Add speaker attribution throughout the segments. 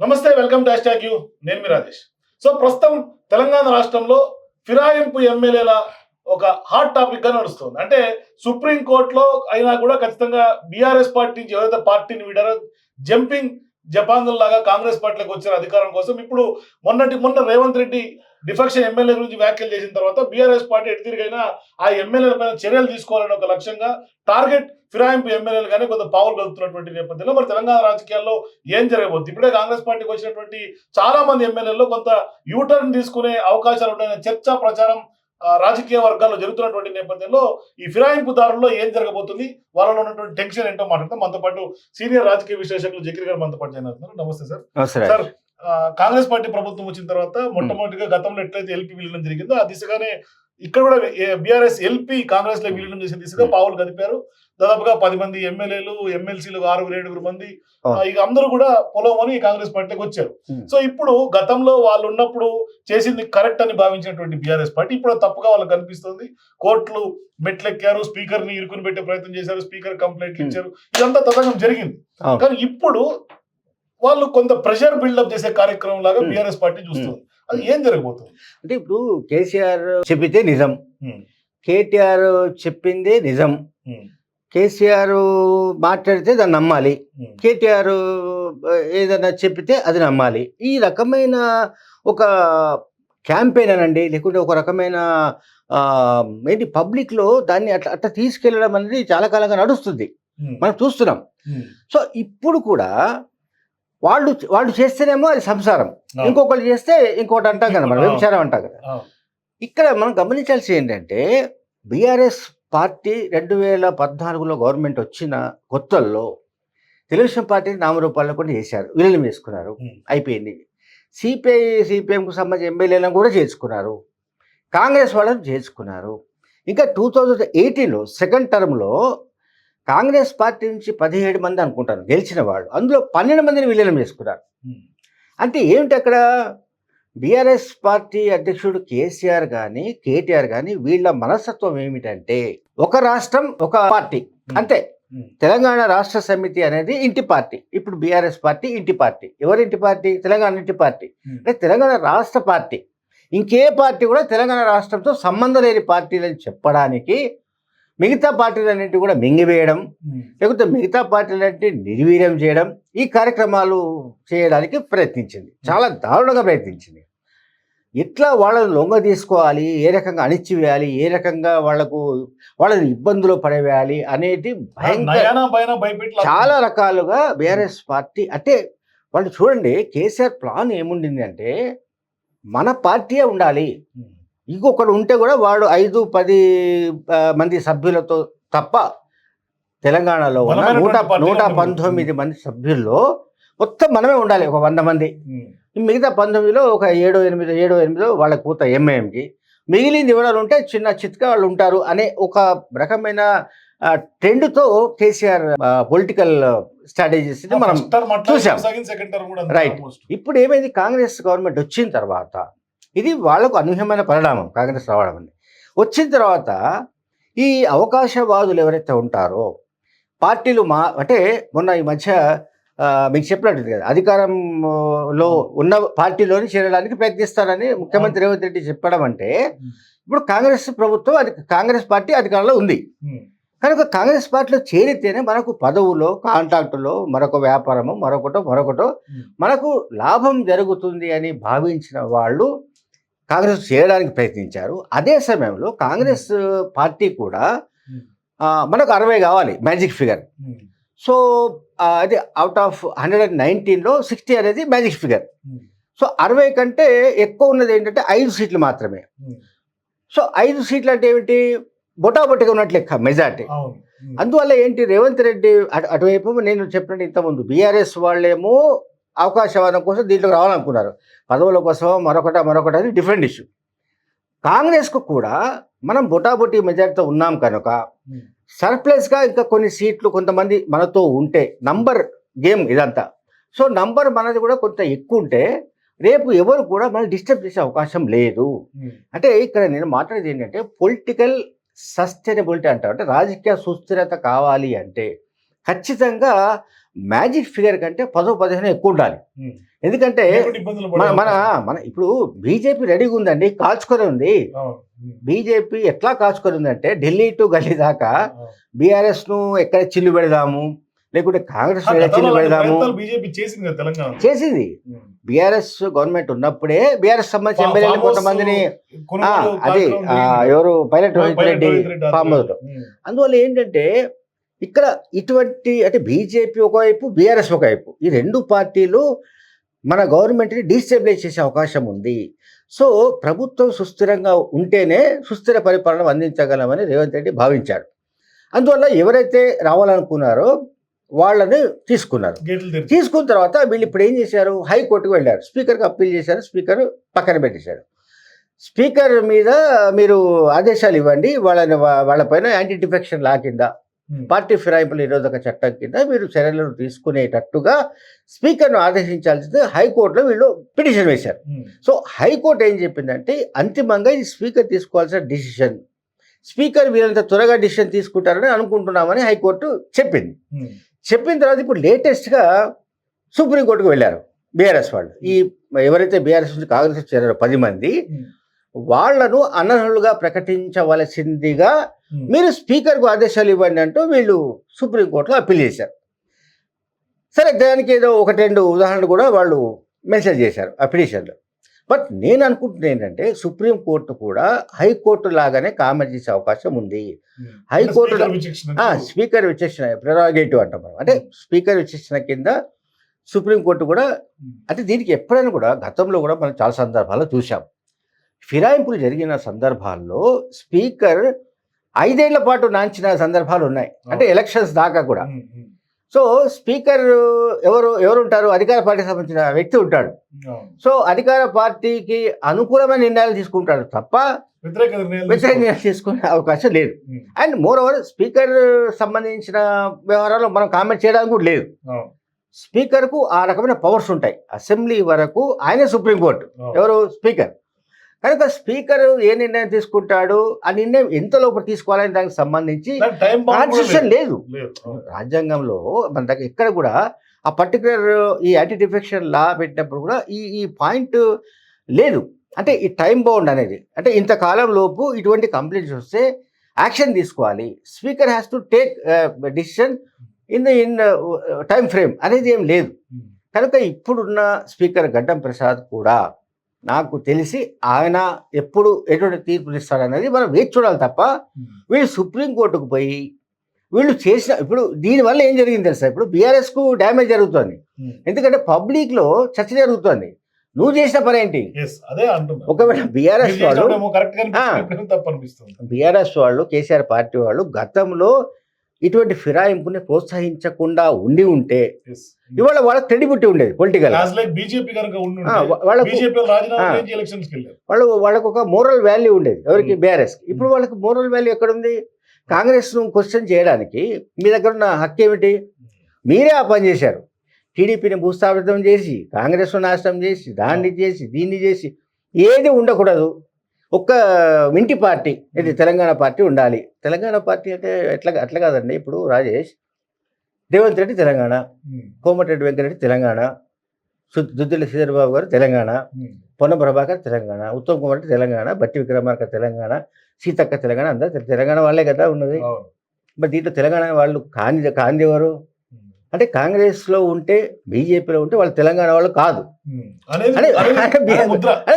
Speaker 1: నమస్తే welcome to hash you. నేను మీ Rajesh. So ప్రస్తుతం తెలంగాణ రాష్ట్రంలో ఫిరాయింపు ఎమ్మెల్యేల ఒక హాట్ టాపిక్గా నడుస్తుంది. అంటే సుప్రీం కోర్టులో అయినా కూడా ఖచ్చితంగా బీఆర్ఎస్ పార్టీ నుంచి ఎవరైతే పార్టీని వీడారో జంపింగ్ జపాన్ల లాగా కాంగ్రెస్ పార్టీలకు వచ్చిన అధికారం కోసం ఇప్పుడు మొన్నటి మొన్న రేవంత్ రెడ్డి డిఫెక్షన్ ఎమ్మెల్యే గురించి వ్యాఖ్యలు చేసిన తర్వాత బీఆర్ఎస్ పార్టీ ఎటు తిరిగైనా ఆ ఎమ్మెల్యేల పైన చర్యలు తీసుకోవాలని ఒక లక్ష్యంగా టార్గెట్ ఫిరాయింపు ఎమ్మెల్యేలు కానీ కొంత పావులు కలుగుతున్నటువంటి నేపథ్యంలో మరి తెలంగాణ రాజకీయాల్లో ఏం జరగబోతుంది ఇప్పుడే కాంగ్రెస్ పార్టీకి వచ్చినటువంటి చాలా మంది ఎమ్మెల్యేల్లో కొంత యూటర్న్ తీసుకునే అవకాశాలు ఉన్నాయనే చర్చ ప్రచారం రాజకీయ వర్గాల్లో జరుగుతున్నటువంటి నేపథ్యంలో ఈ ఫిరాయింపుదారుల్లో ఏం జరగబోతుంది? వాళ్ళలో ఉన్నటువంటి టెన్షన్ ఏంటో మాట్లాడతాం మనతో పాటు సీనియర్ రాజకీయ విశ్లేషకులు జకీర్ గారు మనతో పాటు జాయిన్ అవుతున్నారు. నమస్తే సార్. సార్ కాంగ్రెస్ పార్టీ ప్రభుత్వం వచ్చిన తర్వాత మొట్టమొదటిగా గతంలో ఎట్లయితే ఎల్పీ విలీనం జరిగిందో ఆ దిశగానే ఇక్కడ కూడా బీఆర్ఎస్ ఎల్పీ కాంగ్రెస్లో విలీనం చేసిన దిశగా
Speaker 2: Hmm.
Speaker 1: పావులు కదిపారు దాదాపుగా పది మంది ఎమ్మెల్యేలు ఎమ్మెల్సీలు ఆరుగురు ఏడుగురు మంది ఇక అందరూ కూడా పొలమని కాంగ్రెస్ పార్టీకి వచ్చారు
Speaker 2: Hmm.
Speaker 1: సో ఇప్పుడు గతంలో వాళ్ళు ఉన్నప్పుడు చేసింది కరెక్ట్ అని భావించినటువంటి బీఆర్ఎస్ పార్టీ ఇప్పుడు తప్పుగా వాళ్ళకి కనిపిస్తుంది కోర్టులు మెట్లెక్కారు స్పీకర్ని ఇరుకుని పెట్టే ప్రయత్నం చేశారు స్పీకర్ కంప్లైంట్లు
Speaker 2: Hmm.
Speaker 1: ఇచ్చారు ఇదంతా తతంగం జరిగింది. కానీ ఇప్పుడు వాళ్ళు కొంత ప్రెషర్ బిల్డప్ చేసే కార్యక్రమం లాగా. బీఆర్ఎస్ పార్టీ చూస్తుంది అది ఏం జరగబోతుంది
Speaker 2: అంటే ఇప్పుడు కేసీఆర్ చెప్పితే నిజం. కేటీఆర్ చెప్పిందే నిజం. కేసీఆర్ మాట్లాడితే దాన్ని నమ్మాలి. కేటీఆర్ ఏదైనా చెప్పితే అది నమ్మాలి ఈ రకమైన ఒక క్యాంపెయిన్ అనండి లేకుంటే ఒక రకమైన ఏంటి పబ్లిక్లో దాన్ని అట్లా అట్లా తీసుకెళ్ళడం అనేది చాలా కాలంగా నడుస్తుంది. మనం చూస్తున్నాం. సో ఇప్పుడు కూడా వాళ్ళు వాళ్ళు చేస్తేనేమో అది సంసారం. ఇంకొకళ్ళు చేస్తే ఇంకోటి అంటాం కదా మనం. వ్యభిచారం అంటాం కదా. ఇక్కడ మనం గమనించాల్సి ఏంటంటే బీఆర్ఎస్ పార్టీ రెండు వేల పద్నాలుగులో గవర్నమెంట్ వచ్చిన కొత్తల్లో తెలుగుదేశం పార్టీని నామరూపాల్లో కూడా చేశారు విలీనం చేసుకున్నారు. అయిపోయింది సిపిఐ సిపిఎంకు సంబంధించిన ఎమ్మెల్యేలను కూడా చేర్చుకున్నారు కాంగ్రెస్ వాళ్ళని చేర్చుకున్నారు ఇంకా టూ థౌజండ్ ఎయిటీన్లో సెకండ్ టర్మ్లో కాంగ్రెస్ పార్టీ నుంచి పదిహేడు మంది అనుకుంటాను గెలిచిన వాళ్ళు. అందులో పన్నెండు మందిని విలీనం చేసుకున్నారు.
Speaker 1: Hmm.
Speaker 2: అంటే ఏమిటి అక్కడ? బీఆర్ఎస్ పార్టీ అధ్యక్షుడు కేసీఆర్ కానీ కేటీఆర్ కానీ వీళ్ళ మనస్తత్వం ఏమిటంటే ఒక రాష్ట్రం ఒక పార్టీ. అంతే.
Speaker 1: Hmm.
Speaker 2: తెలంగాణ రాష్ట్ర సమితి అనేది ఇంటి పార్టీ. ఇప్పుడు బీఆర్ఎస్ పార్టీ ఇంటి పార్టీ. ఎవరి ఇంటి పార్టీ? తెలంగాణ ఇంటి పార్టీ.
Speaker 1: Hmm.
Speaker 2: అంటే తెలంగాణ రాష్ట్ర పార్టీ. ఇంకే పార్టీ కూడా తెలంగాణ రాష్ట్రంతో సంబంధం లేని పార్టీలని చెప్పడానికి మిగతా పార్టీలన్నింటి కూడా మింగివేయడం
Speaker 1: Hmm.
Speaker 2: లేకపోతే మిగతా పార్టీలంటే నిర్వీర్యం చేయడం ఈ కార్యక్రమాలు చేయడానికి ప్రయత్నించింది. చాలా దారుణంగా ప్రయత్నించింది. ఎట్లా వాళ్ళని లొంగ తీసుకోవాలి ఏ రకంగా అణిచివేయాలి ఏ రకంగా వాళ్ళకు వాళ్ళని ఇబ్బందులు పడవేయాలి అనేది భయంకర చాలా రకాలుగా బీఆర్ఎస్ పార్టీ అంటే వాళ్ళు చూడండి కేసీఆర్ ప్లాన్ ఏముండింది అంటే మన పార్టీయే ఉండాలి.
Speaker 1: Hmm.
Speaker 2: ఇంకొకడు ఉంటే కూడా వాడు ఐదు పది మంది సభ్యులతో తప్ప తెలంగాణలో ఉన్న నూట నూట. పంతొమ్మిది మంది సభ్యుల్లో మొత్తం మనమే ఉండాలి ఒక వంద మంది. మిగతా పంతొమ్మిదిలో ఒక ఏడో ఎనిమిదో ఏడో ఎనిమిదో వాళ్ళకి పూత ఎంఐఎంకి మిగిలింది ఎవరు ఉంటే చిన్న చిత్కా వాళ్ళు ఉంటారు అనే ఒక రకమైన ట్రెండ్తో కేసీఆర్ పొలిటికల్ స్ట్రాటజీస్ మనం చూసాం.
Speaker 1: almost.
Speaker 2: ఇప్పుడు ఏమైంది కాంగ్రెస్ గవర్నమెంట్ వచ్చిన తర్వాత ఇది వాళ్ళకు అనూహ్యమైన పరిణామం కాంగ్రెస్ రావడం అని వచ్చిన తర్వాత ఈ అవకాశవాదులు ఎవరైతే ఉంటారో పార్టీలు మా అంటే మొన్న ఈ మధ్య మీకు చెప్పినట్టు కదా అధికారంలో ఉన్న పార్టీలోని చేరడానికి ప్రయత్నిస్తారని ముఖ్యమంత్రి రేవంత్ రెడ్డి చెప్పడం అంటే ఇప్పుడు కాంగ్రెస్ ప్రభుత్వం అది కాంగ్రెస్ పార్టీ అధికారంలో ఉంది. కనుక కాంగ్రెస్ పార్టీలో చేరితేనే మనకు పదవులో కాంట్రాక్టులో మరొక వ్యాపారము మరొకటో మరొకటో. మనకు లాభం జరుగుతుంది అని భావించిన వాళ్ళు కాంగ్రెస్ చేయడానికి ప్రయత్నించారు. అదే సమయంలో కాంగ్రెస్ పార్టీ కూడా మనకు అరవై కావాలి మ్యాజిక్ ఫిగర్. సో అది అవుట్ ఆఫ్ హండ్రెడ్ అండ్ నైన్టీన్లో సిక్స్టీ అనేది మ్యాజిక్ ఫిగర్. సో అరవై కంటే ఎక్కువ ఉన్నది ఏంటంటే ఐదు సీట్లు మాత్రమే. సో ఐదు సీట్లు అంటే ఏమిటి? బొటాబొటిగా ఉన్నట్లు లెక్క మెజార్టీ. అందువల్ల ఏంటి? రేవంత్ రెడ్డి అటు అటువైపు నేను చెప్పినట్టు ఇంతకుముందు బీఆర్ఎస్ వాళ్ళేమో అవకాశవాదం కోసం దీంట్లోకి రావాలనుకున్నారు. పదవుల కోసం మరొకట మరొకటి అది డిఫరెంట్ ఇష్యూ కాంగ్రెస్కు కూడా మనం బొటాబొటి మెజార్టీతో ఉన్నాం కనుక. సర్ప్లస్గా ఇంకా కొన్ని సీట్లు కొంతమంది మనతో ఉంటే నంబర్ గేమ్ ఇదంతా. సో నంబర్ మనది కూడా కొంత ఎక్కువ ఉంటే రేపు ఎవరు కూడా మనం డిస్టర్బ్ చేసే అవకాశం లేదు. అంటే ఇక్కడ నేను మాట్లాడేది ఏంటంటే పొలిటికల్ సస్టైనబిలిటీ అంటారు. అంటే రాజకీయ సుస్థిరత కావాలి అంటే ఖచ్చితంగా మ్యాజిక్ ఫిగర్ కంటే పదో పదిహేను ఎక్కువ ఉండాలి. ఎందుకంటే మన మన ఇప్పుడు బీజేపీ రెడీగా ఉందండి కాల్చుకొని ఉంది. బీజేపీ ఎట్లా కాల్చుకొని ఉందంటే ఢిల్లీ టు గల్లీ దాకా
Speaker 1: అవును.
Speaker 2: బీఆర్ఎస్ను ఎక్కడ చిల్లు పెడదాము లేకుంటే కాంగ్రెస్ చిల్లు పెడదాము
Speaker 1: చేసింది
Speaker 2: బీఆర్ఎస్ గవర్నమెంట్ ఉన్నప్పుడే బీఆర్ఎస్ సంబంధించిన ఎమ్మెల్యేలు కొంతమందిని అది. ఎవరు పైలట్ రోహిత్ రెడ్డి. అందువల్ల ఏంటంటే ఇక్కడ ఇటువంటి అంటే బీజేపీ ఒకవైపు బీఆర్ఎస్ ఒకవైపు ఈ రెండు పార్టీలు మన గవర్నమెంట్ని డీస్టెబిలైజ్ చేసే అవకాశం ఉంది. సో ప్రభుత్వం సుస్థిరంగా ఉంటేనే సుస్థిర పరిపాలన అందించగలమని రేవంత్ రెడ్డి భావించాడు. అందువల్ల ఎవరైతే రావాలనుకున్నారో వాళ్ళని తీసుకున్నారు. తీసుకున్న తర్వాత వీళ్ళు ఇప్పుడు ఏం చేశారు? హైకోర్టుకు వెళ్ళారు. స్పీకర్కి అప్పీల్ చేశారు. స్పీకర్ పక్కన పెట్టేశారు స్పీకర్ మీద మీరు ఆదేశాలు ఇవ్వండి. వాళ్ళని వాళ్ళపైన యాంటీ డిఫెక్షన్ లా కింద
Speaker 1: ఉమ్.
Speaker 2: పార్టీ ఫిరాయింపుల నిరోధక చట్టం కింద మీరు చర్యలను తీసుకునేటట్టుగా స్పీకర్ను ఆదేశించాల్సింది హైకోర్టులో వీళ్ళు పిటిషన్ వేశారు
Speaker 1: ఉమ్.
Speaker 2: సో హైకోర్టు ఏం చెప్పిందంటే అంతిమంగా ఇది స్పీకర్ తీసుకోవాల్సిన డిసిషన్ స్పీకర్ వీళ్ళంత త్వరగా డిసిషన్ తీసుకుంటారని అనుకుంటున్నామని హైకోర్టు చెప్పింది
Speaker 1: ఉమ్.
Speaker 2: చెప్పిన తర్వాత ఇప్పుడు లేటెస్ట్గా సుప్రీంకోర్టుకు వెళ్ళారు బీఆర్ఎస్ వాళ్ళు ఈ ఎవరైతే బీఆర్ఎస్ నుంచి కాంగ్రెస్ చేరారో పది మంది. వాళ్ళను అనర్హులుగా ప్రకటించవలసిందిగా. మీరు స్పీకర్కు ఆదేశాలు ఇవ్వండి అంటూ వీళ్ళు సుప్రీంకోర్టులో అప్పీల్ చేశారు సరే దానికి ఏదో ఒకటి రెండు ఉదాహరణలు కూడా వాళ్ళు మెన్షన్ చేశారు ఆ పిటిషన్లో బట్ నేను అనుకుంటున్నా ఏంటంటే సుప్రీంకోర్టు కూడా హైకోర్టు లాగానే కామెంట్ చేసే అవకాశం ఉంది
Speaker 1: ఉమ్.
Speaker 2: హైకోర్టులో-
Speaker 1: స్పీకర్ విచక్షణ.
Speaker 2: ప్రెరాగేటివ్ అంటాం మనం అంటే స్పీకర్ విచక్షణ కింద సుప్రీంకోర్టు కూడా. అంటే దీనికి ఎప్పుడైనా కూడా గతంలో కూడా మనం చాలా సందర్భాల్లో చూసాం ఫిరాయింపులు జరిగిన సందర్భాల్లో స్పీకర్ ఐదేళ్ళ పాటు నాంచిన సందర్భాలు ఉన్నాయి. అంటే ఎలక్షన్స్ దాకా కూడా. సో స్పీకర్ ఎవరు ఎవరు ఉంటారు అధికార పార్టీకి సంబంధించిన వ్యక్తి ఉంటాడు. సో అధికార పార్టీకి అనుకూలమైన నిర్ణయాలు తీసుకుంటాడు తప్ప
Speaker 1: వ్యతిరేక నిర్ణయాలు
Speaker 2: తీసుకునే అవకాశం లేదు. అండ్ మోర్ ఓవర్ స్పీకర్ సంబంధించిన వ్యవహారాల్లో మనం కామెంట్ చేయడానికి కూడా లేదు. స్పీకర్కు ఆ రకమైన పవర్స్ ఉంటాయి. అసెంబ్లీ వరకు ఆయనే సుప్రీంకోర్టు. ఎవరు? స్పీకర్ కనుక స్పీకర్ ఏ నిర్ణయం తీసుకుంటాడు? ఆ నిర్ణయం ఎంత లోపల తీసుకోవాలని దానికి సంబంధించి కాన్స్టిట్యూషన్
Speaker 1: లేదు.
Speaker 2: రాజ్యాంగంలో మన దగ్గర ఎక్కడ కూడా ఆ పర్టికులర్ ఈ యాంటీ డిఫెక్షన్ లా పెట్టినప్పుడు కూడా ఈ ఈ పాయింట్ లేదు. అంటే ఈ టైం బౌండ్ అనేది అంటే ఇంతకాలం లోపు ఇటువంటి కంప్లైంట్స్ వస్తే యాక్షన్ తీసుకోవాలి. Speaker has to take decision in the in time frame అనేది ఏం లేదు.
Speaker 1: ఉమ్.
Speaker 2: కనుక ఇప్పుడున్న స్పీకర్ గడ్డం ప్రసాద్ కూడా నాకు తెలిసి ఆయన ఎప్పుడు ఎటువంటి తీర్పులు ఇస్తాడనేది మనం వేచి చూడాలి తప్ప. వీళ్ళు సుప్రీంకోర్టుకు పోయి వీళ్ళు చేసిన ఇప్పుడు దీనివల్ల ఏం జరిగింది తెలుసా? ఇప్పుడు బీఆర్ఎస్కు డ్యామేజ్ జరుగుతుంది. ఎందుకంటే పబ్లిక్లో చర్చ జరుగుతుంది. నువ్వు చేసిన పని ఏంటి? ఒకవేళ బీఆర్ఎస్ వాళ్ళు బీఆర్ఎస్ వాళ్ళు కేసీఆర్ పార్టీ వాళ్ళు గతంలో ఇటువంటి ఫిరాయింపుని ప్రోత్సహించకుండా ఉండి ఉంటే. ఇవాళ వాళ్ళకి క్రెడిబిలిటీ ఉండేది పొలిటికల్. వాళ్ళు వాళ్ళకు ఒక మోరల్ వాల్యూ ఉండేది ఎవరికి?
Speaker 1: Hmm.
Speaker 2: బీఆర్ఎస్ ఇప్పుడు వాళ్ళకి మోరల్ వాల్యూ ఎక్కడ ఉంది కాంగ్రెస్ను క్వశ్చన్ చేయడానికి మీ దగ్గర ఉన్న హక్కు ఏమిటి? మీరే ఆ పని చేశారు. టీడీపీని భూస్థాపితం చేసి కాంగ్రెస్ నాశనం చేసి దాన్ని చేసి దీన్ని చేసి ఏది ఉండకూడదు? ఒక్క ఇంటి పార్టీ ఇది తెలంగాణ పార్టీ ఉండాలి తెలంగాణ పార్టీ అంటే ఎట్లా అట్లా కాదండి ఇప్పుడు రాజేష్ రేవంత్ రెడ్డి తెలంగాణ. కోమటిరెడ్డి వెంకరెడ్డి తెలంగాణ దుద్దిల శ్రీధరబాబు గారు తెలంగాణ. పొన్న ప్రభాకర్ తెలంగాణ ఉత్తమ్ కుమార్ రెడ్డి తెలంగాణ బట్టి విక్రమార్క తెలంగాణ సీతక్క తెలంగాణ అందరూ తెలంగాణ వాళ్ళే కదా ఉన్నది. బట్ దీంట్లో తెలంగాణ వాళ్ళు కాంది కాంది ఎవరు. అంటే కాంగ్రెస్లో ఉంటే బీజేపీలో ఉంటే వాళ్ళు తెలంగాణ వాళ్ళు కాదు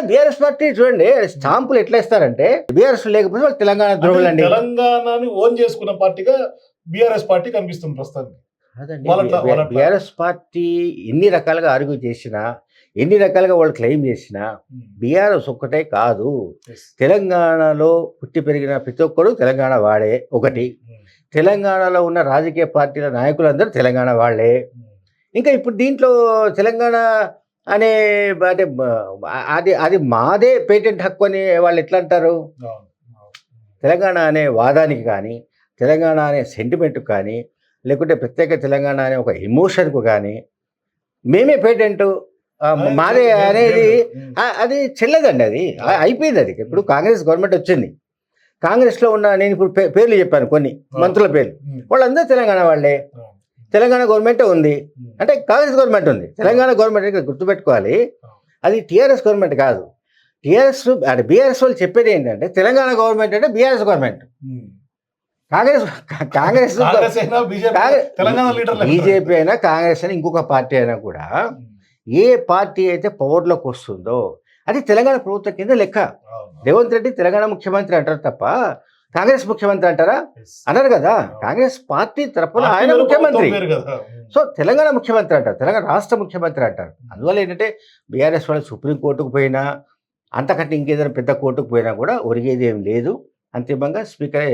Speaker 2: బీఆర్ఎస్ పార్టీ చూడండి స్టాంపులు ఎట్లా ఇస్తారంటే బీఆర్ఎస్ లేకపోతే వాళ్ళు తెలంగాణ ద్రోహులండి
Speaker 1: అంటే తెలంగాణని ఓన్ చేసుకున్న పార్టీగా బీఆర్ఎస్ పార్టీ కనిపిస్తుంది ప్రస్తుతానికి.
Speaker 2: బీఆర్ఎస్ పార్టీ ఎన్ని రకాలుగా ఆర్గ్యూ చేసినా ఎన్ని రకాలుగా వాళ్ళు క్లెయిమ్ చేసినా. బీఆర్ఎస్ ఒక్కటే కాదు. తెలంగాణలో పుట్టి పెరిగిన ప్రతి ఒక్కరు తెలంగాణ వాడే ఒకటి. తెలంగాణలో ఉన్న రాజకీయ పార్టీల నాయకులందరూ తెలంగాణ వాళ్ళే. ఇంకా ఇప్పుడు దీంట్లో తెలంగాణ అనే అంటే అది అది మాదే పేటెంట్ హక్కు అని వాళ్ళు ఎట్లా అంటారు. తెలంగాణ అనే వాదానికి కానీ తెలంగాణ అనే సెంటిమెంట్కి కానీ లేకుంటే ప్రత్యేక తెలంగాణ అనే ఒక ఎమోషన్కు కానీ మేమే పేటెంట్. మాదే అనేది అది. చెల్లదండి అది. అయిపోయింది అది. ఇప్పుడు కాంగ్రెస్ గవర్నమెంట్ వచ్చింది. కాంగ్రెస్లో ఉన్న నేను ఇప్పుడు పేర్లు చెప్పాను కొన్ని మంత్రుల పేర్లు. వాళ్ళందరూ తెలంగాణ వాళ్ళే. తెలంగాణ గవర్నమెంటే ఉంది. అంటే కాంగ్రెస్ గవర్నమెంట్ ఉంది. తెలంగాణ గవర్నమెంట్ ఇక్కడ గుర్తుపెట్టుకోవాలి. అది టీఆర్ఎస్ గవర్నమెంట్ కాదు. టీఆర్ఎస్ అంటే బీఆర్ఎస్ వాళ్ళు చెప్పేది ఏంటంటే తెలంగాణ గవర్నమెంట్ అంటే BRS government. Congress Congress
Speaker 1: BJP
Speaker 2: అయినా కాంగ్రెస్ అయినా ఇంకొక పార్టీ అయినా కూడా ఏ పార్టీ అయితే పవర్లోకి వస్తుందో అది తెలంగాణ ప్రభుత్వం కింద లెక్క. రేవంత్ రెడ్డి తెలంగాణ ముఖ్యమంత్రి అంటారు తప్ప కాంగ్రెస్ ముఖ్యమంత్రి అంటారా? అన్నారు కదా. కాంగ్రెస్ పార్టీ తరపున ఆయన ముఖ్యమంత్రి. సో తెలంగాణ ముఖ్యమంత్రి అంటారు తెలంగాణ రాష్ట్ర ముఖ్యమంత్రి అంటారు. అందువల్ల ఏంటంటే బీఆర్ఎస్ వాళ్ళు సుప్రీంకోర్టుకు పోయినా అంతకంటే ఇంకేదైనా పెద్ద కోర్టుకు పోయినా కూడా ఒరిగేది ఏం లేదు. అంతిమంగా స్పీకర్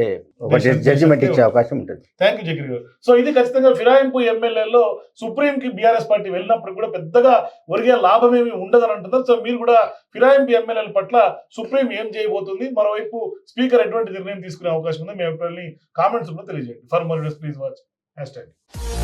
Speaker 2: ఒక జడ్జిమెంట్ ఇచ్చే అవకాశం ఉంటుంది.
Speaker 1: థ్యాంక్ యూ జగన్ గారు సో ఇది ఖచ్చితంగా ఫిరాయింపు ఎమ్మెల్యేలో సుప్రీం కి బీఆర్ఎస్ పార్టీ వెళ్ళినప్పుడు కూడా పెద్దగా ఒరిగే లాభం ఏమి ఉండదని అంటున్నారు. సో మీరు కూడా ఫిరాయింపు ఎమ్మెల్యేల పట్ల సుప్రీం ఏం చేయబోతుంది? మరోవైపు స్పీకర్ ఎటువంటి నిర్ణయం తీసుకునే అవకాశం ఉంది మీ అభిప్రాయాన్ని కామెంట్స్ కూడా తెలియజేయండి. For more please watch hashtag